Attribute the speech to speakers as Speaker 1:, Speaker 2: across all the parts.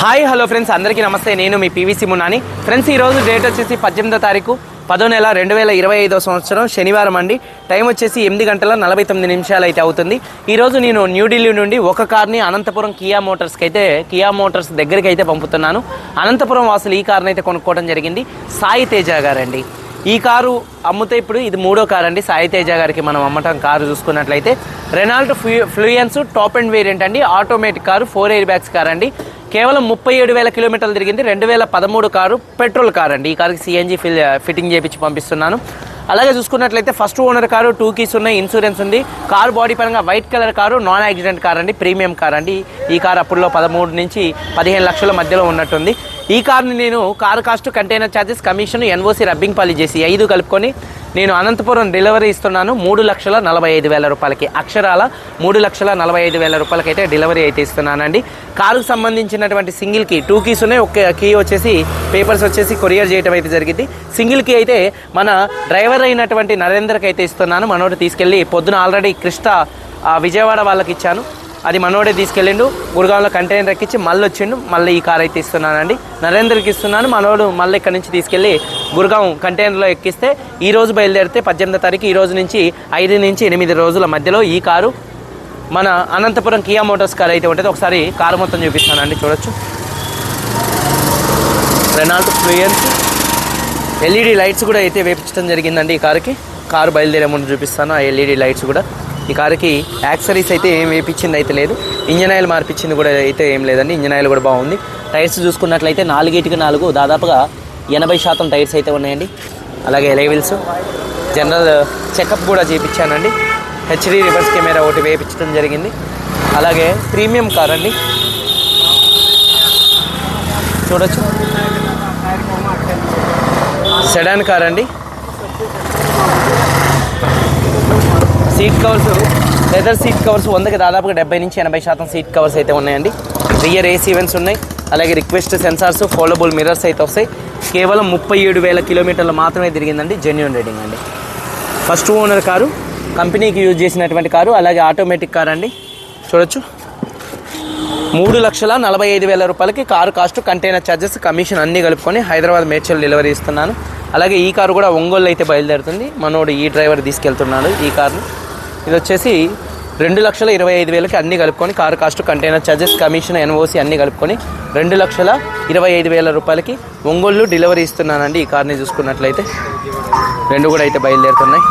Speaker 1: Hi hello friends. అందరికీ నమస్తే. నేను మీ పీవీసీ మునాని ఫ్రెండ్స్ ఈ రోజు డేట్ వచ్చేసి పద్దెనిమిదో తారీఖు పదో నెల రెండు వేల ఇరవై ఐదో సంవత్సరం శనివారం అండి. టైం వచ్చేసి ఎనిమిది గంటల నలభై తొమ్మిది నిమిషాలు అయితే అవుతుంది ఈరోజు నేను న్యూఢిల్లీ నుండి ఒక కార్ని అనంతపురం కియా మోటార్స్కి అయితే కియా మోటార్స్ దగ్గరికి అయితే పంపుతున్నాను. అనంతపురం వాసులు ఈ కార్ని అయితే కొనుక్కోవడం జరిగింది. సాయి తేజ గారండి. ఈ కారు అమ్ముతే ఇప్పుడు ఇది మూడో కారు అండి. సాయి తేజ గారికి మనం అమ్మటం కారు చూసుకున్నట్లయితే రెనాల్ట్ ఫ్లూ ఫ్లూయన్స్ టాప్ అండ్ వేరియంట్ అండి. Automatic car four air bags car అండి కేవలం ముప్పై ఏడు వేల కిలోమీటర్లు తిరిగింది. రెండు వేల పదమూడు కారు పెట్రోల్ కార్ అండి. ఈ కారుకి సిఎన్జి ఫిల్ ఫిట్టింగ్ చేయించి పంపిస్తున్నాను. అలాగే చూసుకున్నట్లయితే first owner car two keys ఉన్నాయి ఇన్సూరెన్స్ ఉంది. కారు బాడీ పరంగా white colour car non accident car అండి ప్రీమియం కార్ అండి. ఈ కార్ అప్పుడులో పదమూడు నుంచి పదిహేను లక్షల మధ్యలో ఉన్నట్టుంది. ఈ కార్ని నేను car cost container charges commission NOC rubbing పాలి చేసి ఐదు కలుపుకొని నేను అనంతపురం డెలివరీ ఇస్తున్నాను. మూడు లక్షల నలభై ఐదు వేల రూపాయలకి అక్షరాల మూడు లక్షల నలభై ఐదు వేల రూపాయలకి అయితే డెలివరీ అయితే ఇస్తున్నానండి. కారుకు సంబంధించినటువంటి సింగిల్ కీ టూ కీస్ ఉన్నాయి. ఒక కీ వచ్చేసి పేపర్స్ వచ్చేసి కొరియర్ చేయడం అయితే జరిగింది. సింగిల్ కీ అయితే మన డ్రైవర్ అయినటువంటి నరేంద్రకి అయితే ఇస్తున్నాను. మనోడు తీసుకెళ్ళి పొద్దున ఆల్రెడీ కృష్ణ విజయవాడ వాళ్ళకి ఇచ్చాను. అది మనోడే తీసుకెళ్ళిండు గురుగాంలో కంటైనర్ ఎక్కించి మళ్ళీ వచ్చిండు మళ్ళీ ఈ కార్ అయితే ఇస్తున్నానండి. నరేంద్రకి ఇస్తున్నాను మనోడు మళ్ళీ ఇక్కడ నుంచి తీసుకెళ్ళి గురుగాం కంటైనర్లో ఎక్కిస్తే ఈ రోజు బయలుదేరితే పద్దెనిమిదో తారీఖు ఈ రోజు నుంచి ఐదు నుంచి ఎనిమిది రోజుల మధ్యలో ఈ కారు మన అనంతపురం కియా మోటార్స్ కార్ అయితే ఉంటుంది. ఒకసారి కారు మొత్తం చూపిస్తానండి చూడొచ్చు. రెనాల్ట్ ఫ్లూయన్స్ ఎల్ఈడి లైట్స్ కూడా అయితే వేపించడం జరిగిందండి ఈ కారుకి. కారు బయలుదేరే ముందు చూపిస్తాను ఆ ఎల్ఈడి లైట్స్ కూడా. ఈ కారుకి యాక్సరీస్ అయితే ఏం వేపించింది అయితే లేదు. ఇంజన్ ఆయిల్ మార్పించింది కూడా అయితే ఏం లేదండి. ఇంజన్ ఆయిల్ కూడా బాగుంది. టైర్స్ చూసుకున్నట్లయితే నాలుగేటికి నాలుగు దాదాపుగా ఎనభై శాతం టైర్స్ అయితే ఉన్నాయండి. అలాగే ఎలైవిల్స్ జనరల్ చెకప్ కూడా చేయించానండి హెచ్డి రివర్స్ కెమెరా ఒకటి వేయించడం జరిగింది. అలాగే ప్రీమియం కార్ అండి. చూడొచ్చు. సెడాన్ కార్ అండి. Seat covers leather seat covers వందకి దాదాపుగా డెబ్బై నుంచి ఎనభై శాతం సీట్ కవర్స్ అయితే ఉన్నాయండి. రియర్ ఏసీ ఈవెంట్స్ ఉన్నాయి. అలాగే రిక్వెస్ట్ సెన్సార్స్ ఫోల్డబుల్ మిర్రర్స్ అయితే వస్తాయి. కేవలం ముప్పై ఏడు వేల కిలోమీటర్లు మాత్రమే తిరిగిందండి. జెన్యున్ రేటింగ్ అండి. ఫస్ట్ ఓనర్ కారు కంపెనీకి యూజ్ చేసినటువంటి కారు అలాగే ఆటోమేటిక్ కార్ అండి. చూడొచ్చు. మూడు లక్షల నలభై ఐదు వేల రూపాయలకి car cost container charges commission అన్నీ కలుపుకొని హైదరాబాద్ మేడ్చల్ డెలివరీ ఇస్తున్నాను. అలాగే ఈ కారు కూడా ఒంగోలు అయితే బయలుదేరుతుంది. మనోడు ఈ డ్రైవర్ తీసుకెళ్తున్నాడు ఈ కారును. ఇది వచ్చేసి రెండు లక్షల ఇరవై ఐదు వేలకి అన్నీ కలుపుకొని car cost container charges commission NOC అన్నీ కలుపుకొని రెండు లక్షల ఇరవై ఐదు వేల రూపాయలకి ఒంగోలు డెలివరీ ఇస్తున్నానండి ఈ కార్ని చూసుకున్నట్లయితే. రెండు కూడా అయితే బయలుదేరుతున్నాయి.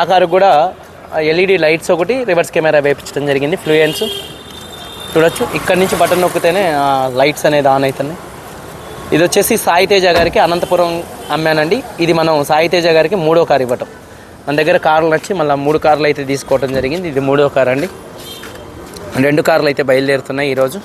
Speaker 1: ఆ కారు కూడా ఎల్ఈడి లైట్స్ ఒకటి రివర్స్ కెమెరా వేపించడం జరిగింది. ఫ్లూయెన్స్ చూడొచ్చు. ఇక్కడ నుంచి బటన్ నొక్కితేనే లైట్స్ అనేది ఆన్ అవుతున్నాయి. ఇది వచ్చేసి సాయి తేజ గారికి అనంతపురం అమ్మానండి. ఇది మనం సాయితేజ గారికి మూడో కారు ఇవ్వటం. మన దగ్గర కార్లు వచ్చి మళ్ళీ మూడు కార్లు అయితే తీసుకోవడం జరిగింది. ఇది మూడో కారు అండి. రెండు కార్లు అయితే బయలుదేరుతున్నాయి ఈరోజు.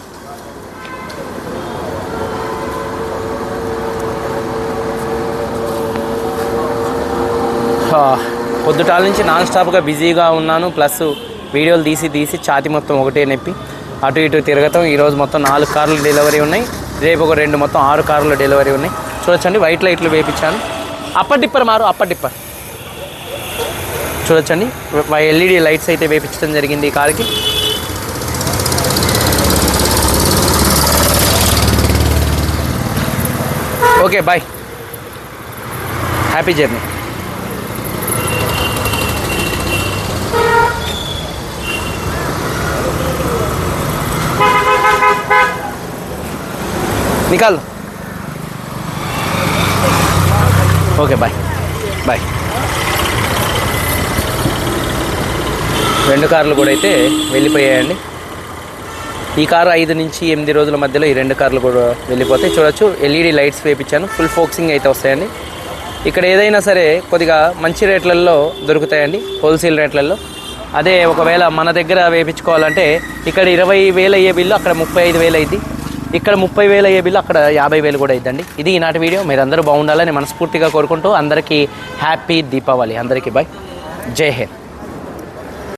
Speaker 1: పొద్దుటాల నుంచి నాన్ స్టాప్గా బిజీగా ఉన్నాను. ప్లస్ వీడియోలు తీసి తీసి ఛాతి మొత్తం ఒకటే నొప్పి. అటు ఇటు తిరగటం. ఈరోజు మొత్తం నాలుగు కార్లు డెలివరీ ఉన్నాయి. రేపు ఒక రెండు మొత్తం ఆరు కార్లు డెలివరీ ఉన్నాయి. చూడొచ్చండి వైట్ లైట్లు వేపించాను అప్పర్ డిప్పర్ మారు అప్పర్ డిప్పర్ చూడొచ్చండి ఎల్ఈడి లైట్స్ అయితే వేపించడం జరిగింది ఈ కార్కి ఓకే బాయ్ హ్యాపీ జర్నీ निकाल ఓకే బాయ్. బాయ్. రెండు కార్లు కూడా అయితే వెళ్ళిపోయాయండి. ఈ కారు ఐదు నుంచి ఎనిమిది రోజుల మధ్యలో ఈ రెండు కార్లు కూడా వెళ్ళిపోతాయి. చూడొచ్చు ఎల్ఈడి లైట్స్ వేపించాను ఫుల్ ఫోక్సింగ్ అయితే వస్తాయండి. ఇక్కడ ఏదైనా సరే కొద్దిగా మంచి రేట్లలో దొరుకుతాయండి హోల్సేల్ రేట్లలో అదే ఒకవేళ మన దగ్గర వేపించుకోవాలంటే ఇక్కడ ఇరవై వేలు అయ్యే బిల్లు అక్కడ ముప్పై ఐదు వేలు అయింది ఇక్కడ ముప్పై వేలు అయ్యే బిల్లు అక్కడ యాభై వేలు కూడా అయిద్దండి. ఇది ఈనాటి వీడియో. మీరు అందరూ బాగుండాలని మనస్ఫూర్తిగా కోరుకుంటూ అందరికీ హ్యాపీ దీపావళి. అందరికీ బాయ్. జై హింద్.